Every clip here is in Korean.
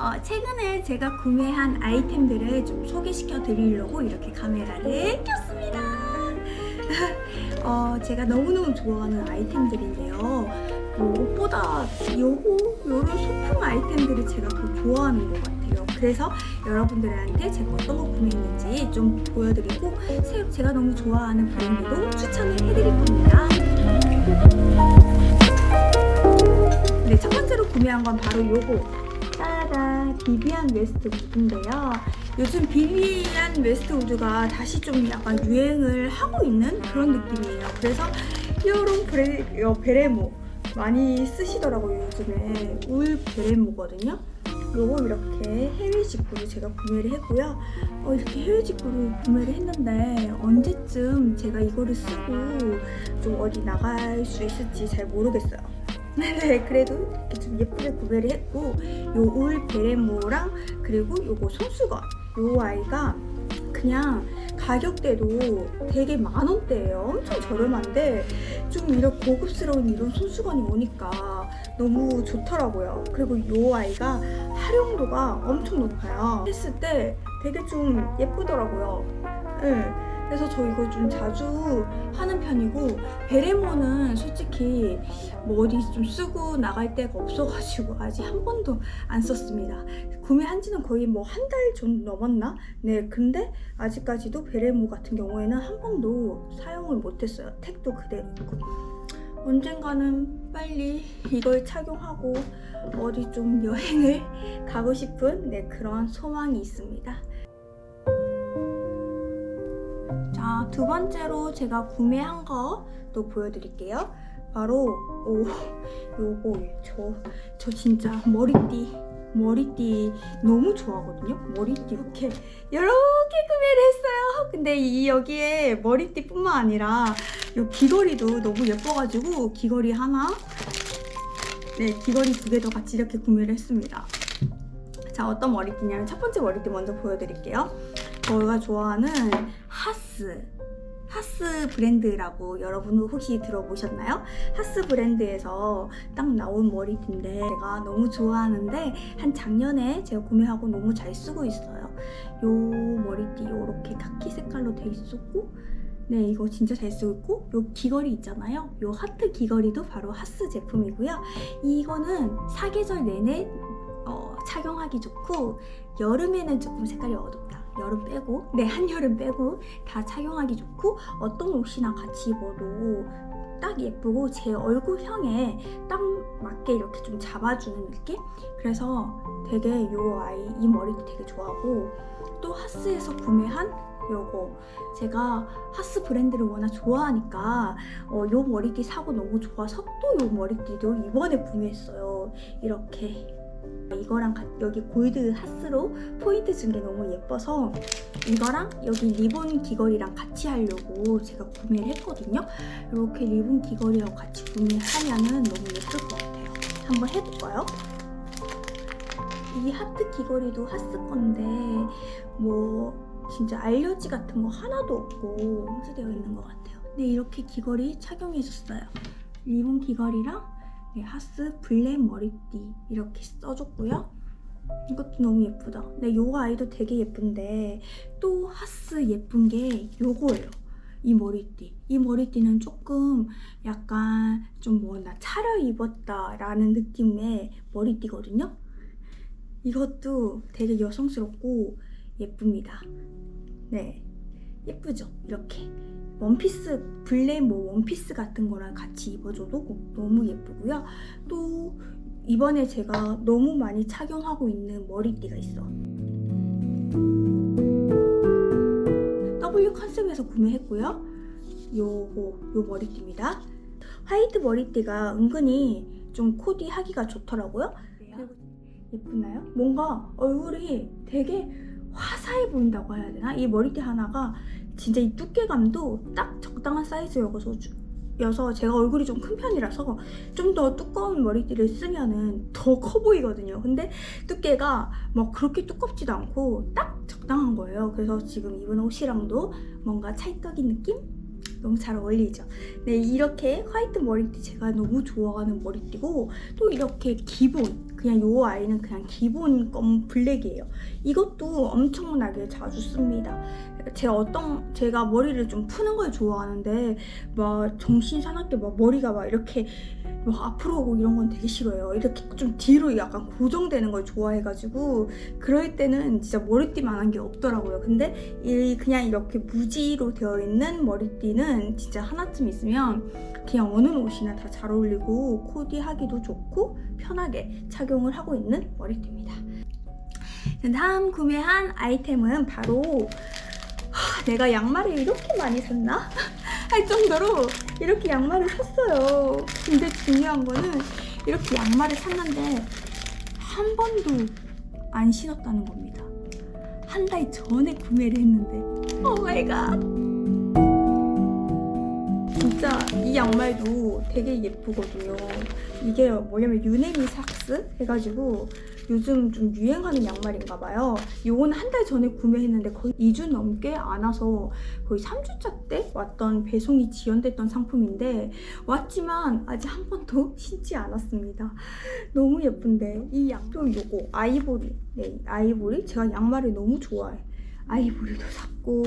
어, 최근에 제가 구매한 아이템들을 좀 소개시켜 드리려고 이렇게 카메라를 켰습니다. 어, 제가 너무너무 좋아하는 아이템들인데요. 뭐, 무엇보다 요거, 요런 소품 아이템들을 제가 더 좋아하는 것 같아요. 그래서 여러분들한테 제가 어떤 거 구매했는지 좀 보여드리고, 새- 제가 너무 좋아하는 브랜드도 추천을 해드릴 겁니다. 네, 첫 번째로 구매한 건 바로 요거. 비비안 웨스트 우드인데요. 요즘 비비안 웨스트 우드가 다시 좀 약간 유행을 하고 있는 그런 느낌이에요. 그래서 이런 브레, 어, 베레모 많이 쓰시더라고요, 요즘에. 울 베레모거든요. 요거 이렇게 해외 직구로 제가 구매를 했고요. 어, 이렇게 해외 직구로 구매를 했는데 언제쯤 제가 이거를 쓰고 좀 어디 나갈 수 있을지 잘 모르겠어요. 네, 그래도 이렇게 좀 예쁘게 구매를 했고 요 올 베레모랑 그리고 요거 손수건 요 아이가 그냥 가격대도 되게 만 원대예요. 엄청 저렴한데 좀 이런 고급스러운 이런 손수건이 오니까 너무 좋더라고요. 그리고 요 아이가 활용도가 엄청 높아요. 했을 때 되게 좀 예쁘더라고요. 네. 그래서 저 이거 좀 자주 하는 편이고 베레모는 솔직히 뭐 어디 좀 쓰고 나갈 데가 없어가지고 아직 한 번도 안 썼습니다. 구매한 지는 거의 뭐 한달 정도 넘었나? 네, 근데 아직까지도 베레모 같은 경우에는 한 번도 사용을 못했어요. 택도 그대로 있고. 언젠가는 빨리 이걸 착용하고 어디 좀 여행을 가고 싶은 네, 그런 소망이 있습니다. 자, 두 번째로 제가 구매한 거 또 보여드릴게요. 바로 오 요거 저 저 진짜 머리띠 머리띠 너무 좋아하거든요. 머리띠 이렇게 이렇게 구매를 했어요. 근데 이 여기에 머리띠뿐만 아니라 요 귀걸이도 너무 예뻐가지고 귀걸이 하나 네 귀걸이 두 개 더 같이 이렇게 구매를 했습니다. 자 어떤 머리띠냐면 첫 번째 머리띠 먼저 보여드릴게요. 저가 좋아하는 하스 하스 브랜드라고 여러분 혹시 들어보셨나요? 하스 브랜드에서 딱 나온 머리띠인데 제가 너무 좋아하는데 한 작년에 제가 구매하고 너무 잘 쓰고 있어요. 요 머리띠 요렇게 카키 색깔로 돼 있었고 네 이거 진짜 잘 쓰고 있고 요 귀걸이 있잖아요. 요 하트 귀걸이도 바로 하스 제품이고요. 이거는 사계절 내내 어, 착용하기 좋고 여름에는 조금 색깔이 어둡다. 여름 빼고 네 한여름 빼고 다 착용하기 좋고 어떤 옷이나 같이 입어도 딱 예쁘고 제 얼굴형에 딱 맞게 이렇게 좀 잡아주는 느낌? 그래서 되게 요 아이 이 머리도 되게 좋아하고 또 하스에서 구매한 요거 제가 하스 브랜드를 워낙 좋아하니까 어, 요 머리띠 사고 너무 좋아서 또 요 머리띠도 이번에 구매했어요 이렇게 이거랑 가- 여기 골드 하스로 포인트 준 게 너무 예뻐서 이거랑 여기 리본 귀걸이랑 같이 하려고 제가 구매를 했거든요. 이렇게 리본 귀걸이랑 같이 구매하면은 너무 예쁠 것 같아요. 한번 해볼까요? 이 하트 귀걸이도 하스 건데 뭐 진짜 알려지 같은 거 하나도 없고 되어 있는 것 같아요. 네 이렇게 귀걸이 착용해줬어요. 리본 귀걸이랑 네, 하스 블랙 머리띠 이렇게 써줬고요. 이것도 너무 예쁘다. 네, 요 아이도 되게 예쁜데 또 하스 예쁜 게 요거예요. 이 머리띠. 이 머리띠는 조금 약간 좀 뭐 나 차려 입었다라는 느낌의 머리띠거든요. 이것도 되게 여성스럽고 예쁩니다. 네. 예쁘죠? 이렇게. 원피스, 블랙 뭐 원피스 같은 거랑 같이 입어줘도 너무 예쁘고요. 또 이번에 제가 너무 많이 착용하고 있는 머리띠가 있어. W 컨셉에서 구매했고요. 요거, 요 머리띠입니다. 화이트 머리띠가 은근히 좀 코디 하기가 좋더라고요. 예쁘나요? 뭔가 얼굴이 되게 화사해 보인다고 해야 되나? 이 머리띠 하나가 진짜 이 두께감도 딱 적당한 사이즈여서 주- 여서 제가 얼굴이 좀 큰 편이라서 좀 더 두꺼운 머리띠를 쓰면은 더 커 보이거든요. 근데 두께가 막 그렇게 두껍지도 않고 딱 적당한 거예요. 그래서 지금 입은 옷이랑도 뭔가 찰떡인 느낌? 너무 잘 어울리죠. 네, 이렇게 화이트 머리띠 제가 너무 좋아하는 머리띠고 또 이렇게 기본 그냥 요 아이는 그냥 기본 검 블랙이에요. 이것도 엄청나게 자주 씁니다. 제가 어떤 제가 머리를 좀 푸는 걸 좋아하는데 막 정신 사납게 막 머리가 막 이렇게 막 앞으로 오고 이런 건 되게 싫어요. 이렇게 좀 뒤로 약간 고정되는 걸 좋아해가지고 그럴 때는 진짜 머리띠만한 게 없더라고요. 근데 이 그냥 이렇게 무지로 되어 있는 머리띠는 진짜 하나쯤 있으면 그냥 어느 옷이나 다 잘 어울리고 코디하기도 좋고 편하게 착용을 하고 있는 머리띠입니다. 다음 구매한 아이템은 바로 하, 내가 양말을 이렇게 많이 샀나? 할 정도로 이렇게 양말을 샀어요. 근데 중요한 거는 이렇게 양말을 샀는데 한 번도 안 신었다는 겁니다. 한 달 전에 구매를 했는데 오 마이 갓 진짜 이 양말도 되게 예쁘거든요. 이게 뭐냐면 유네미 삭스 해가지고 요즘 좀 유행하는 양말인가 봐요. 요거는 한달 전에 구매했는데 거의 2주 넘게 안 와서 거의 3주차 때 왔던 배송이 지연됐던 상품인데 왔지만 아직 한 번도 신지 않았습니다. 너무 예쁜데 이 양도 요거 아이보리 네 아이보리 제가 양말을 너무 좋아해. 아이보리도 샀고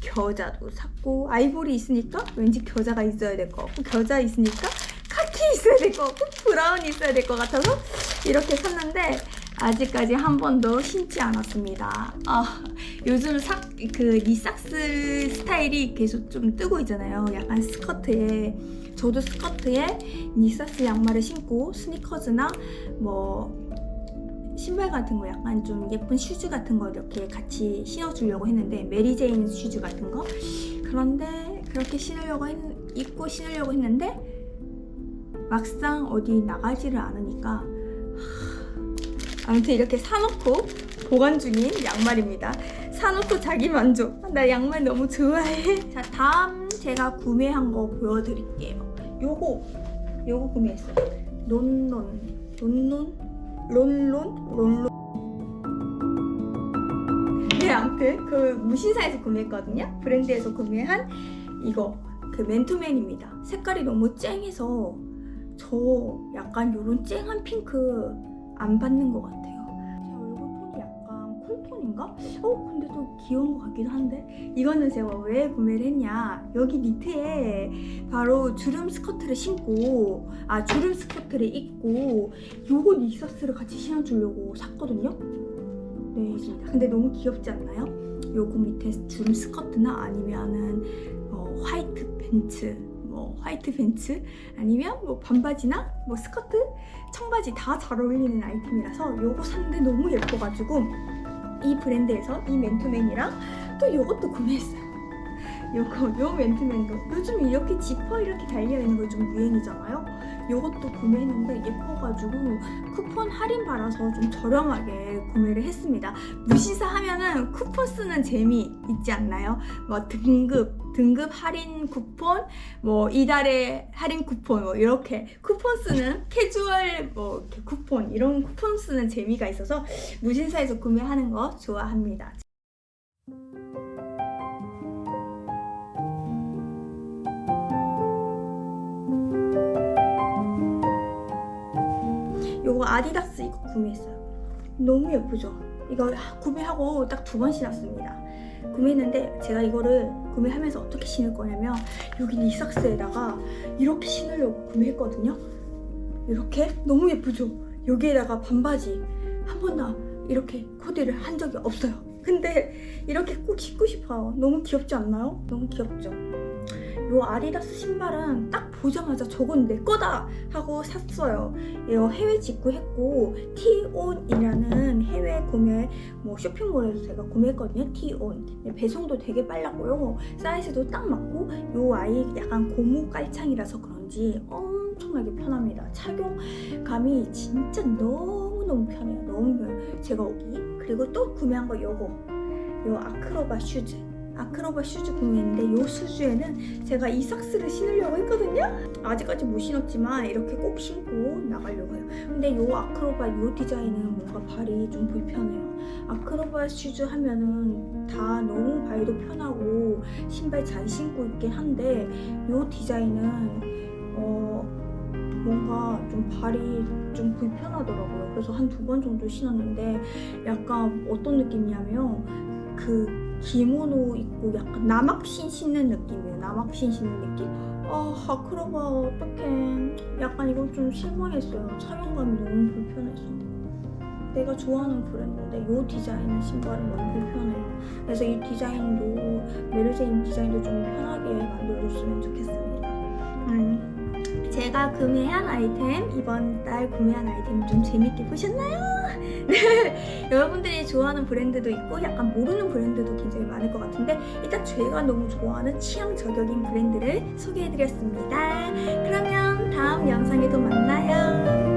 겨자도 샀고 아이보리 있으니까 왠지 겨자가 있어야 될 것 같고 겨자 있으니까 카키 있어야 될 것 같고 브라운이 있어야 될 것 같아서 이렇게 샀는데 아직까지 한 번도 신지 않았습니다. 아, 요즘 삭, 그 니삭스 스타일이 계속 좀 뜨고 있잖아요. 약간 스커트에 저도 스커트에 니삭스 양말을 신고 스니커즈나 뭐 신발 같은 거 약간 좀 예쁜 슈즈 같은 거 이렇게 같이 신어주려고 했는데 메리제인 슈즈 같은 거 그런데 그렇게 신으려고 했, 입고 신으려고 했는데 막상 어디 나가지를 않으니까 하, 아무튼 이렇게 사놓고 보관 중인 양말입니다. 사놓고 자기 만족. 나 양말 너무 좋아해. 자 다음 제가 구매한 거 보여드릴게요. 요거 요거 구매했어요. 론론 론론 론론 론론 네 아무튼 그 무신사에서 구매했거든요. 브랜드에서 구매한 이거 그 맨투맨입니다. 색깔이 너무 쨍해서 저 약간 요런 쨍한 핑크 안 받는 것 같아요. 제 얼굴 톤이 약간 쿨톤인가? 어 근데 또 귀여운 것 같기도 한데 이거는 제가 왜 구매를 했냐 여기 니트에 바로 주름 스커트를 신고 아 주름 스커트를 입고 요거 니삭스를 같이 신어주려고 샀거든요. 네 있습니다. 근데 너무 귀엽지 않나요? 요거 밑에 주름 스커트나 아니면은 어, 화이트 벤츠 뭐 화이트 벤츠 아니면 뭐 반바지나 뭐 스커트 청바지 다 잘 어울리는 아이템이라서 요거 샀는데 너무 예뻐가지고 이 브랜드에서 이 맨투맨이랑 또 요것도 구매했어요. 요거 요 맨투맨 도 요즘 이렇게 지퍼 이렇게 달려 있는 거 좀 유행이잖아요. 요것도 구매했는데 예뻐가지고 쿠폰 할인 받아서 좀 저렴하게 구매를 했습니다. 무시사 하면은 쿠폰 쓰는 재미 있지 않나요? 뭐 등급 등급 할인 쿠폰, 뭐 이달의 할인 쿠폰 뭐 이렇게 쿠폰 쓰는 캐주얼 뭐 이렇게 쿠폰 이런 쿠폰 쓰는 재미가 있어서 무신사에서 구매하는 거 좋아합니다. 아디다스 이거 구매했어요. 너무 예쁘죠? 이거 구매하고 딱 두 번 신었습니다. 구매했는데 제가 이거를 구매하면서 어떻게 신을 거냐면 여기 니삭스에다가 이렇게 신으려고 구매했거든요. 이렇게 너무 예쁘죠? 여기에다가 반바지 한 번도 이렇게 코디를 한 적이 없어요. 근데 이렇게 꼭 신고 싶어요. 너무 귀엽지 않나요? 너무 귀엽죠? 요 아디다스 신발은 딱 보자마자 저건 내 거다 하고 샀어요. 이거 해외 직구했고 티온이라는 해외 구매 뭐 쇼핑몰에서 제가 구매했거든요. 티온 네, 배송도 되게 빨랐고요. 사이즈도 딱 맞고 요 아이 약간 고무 깔창이라서 그런지 엄청나게 편합니다. 착용감이 진짜 너무 너무 편해요. 너무 편해요. 제가 여기 그리고 또 구매한 거 요거 요 아크로바 슈즈 아크로바 슈즈 구매했는데 요 슈즈에는 제가 이 삭스를 신으려고 했거든요. 아직까지 못 신었지만 이렇게 꼭 신고 나가려고 해요. 근데 요 아크로바 요 디자인은 뭔가 발이 좀 불편해요. 아크로바 슈즈 하면은 다 너무 발도 편하고 신발 잘 신고 있긴 한데 요 디자인은 어 뭔가 좀 발이 좀 불편하더라고요. 그래서 한 두 번 정도 신었는데 약간 어떤 느낌이냐면 그 기모노 입고 약간 남학신 신는 느낌이에요. 남학신 신는 느낌. 아 아크로바 어떡해. 약간 이건 좀 실망했어요. 착용감이 너무 불편해서. 내가 좋아하는 브랜드인데 이 디자인의 신발은 너무 불편해요. 그래서 이 디자인도 메르제인 디자인도 좀 편하게 만들어줬으면 좋겠습니다. 음. 제가 구매한 아이템 이번 달 구매한 아이템 좀 재밌게 보셨나요? 네 여러분들이 좋아하는 브랜드도 있고 약간 모르는 브랜드도 굉장히 많을 것 같은데 일단 제가 너무 좋아하는 취향 저격인 브랜드를 소개해드렸습니다. 그러면 다음 영상에도 만나요.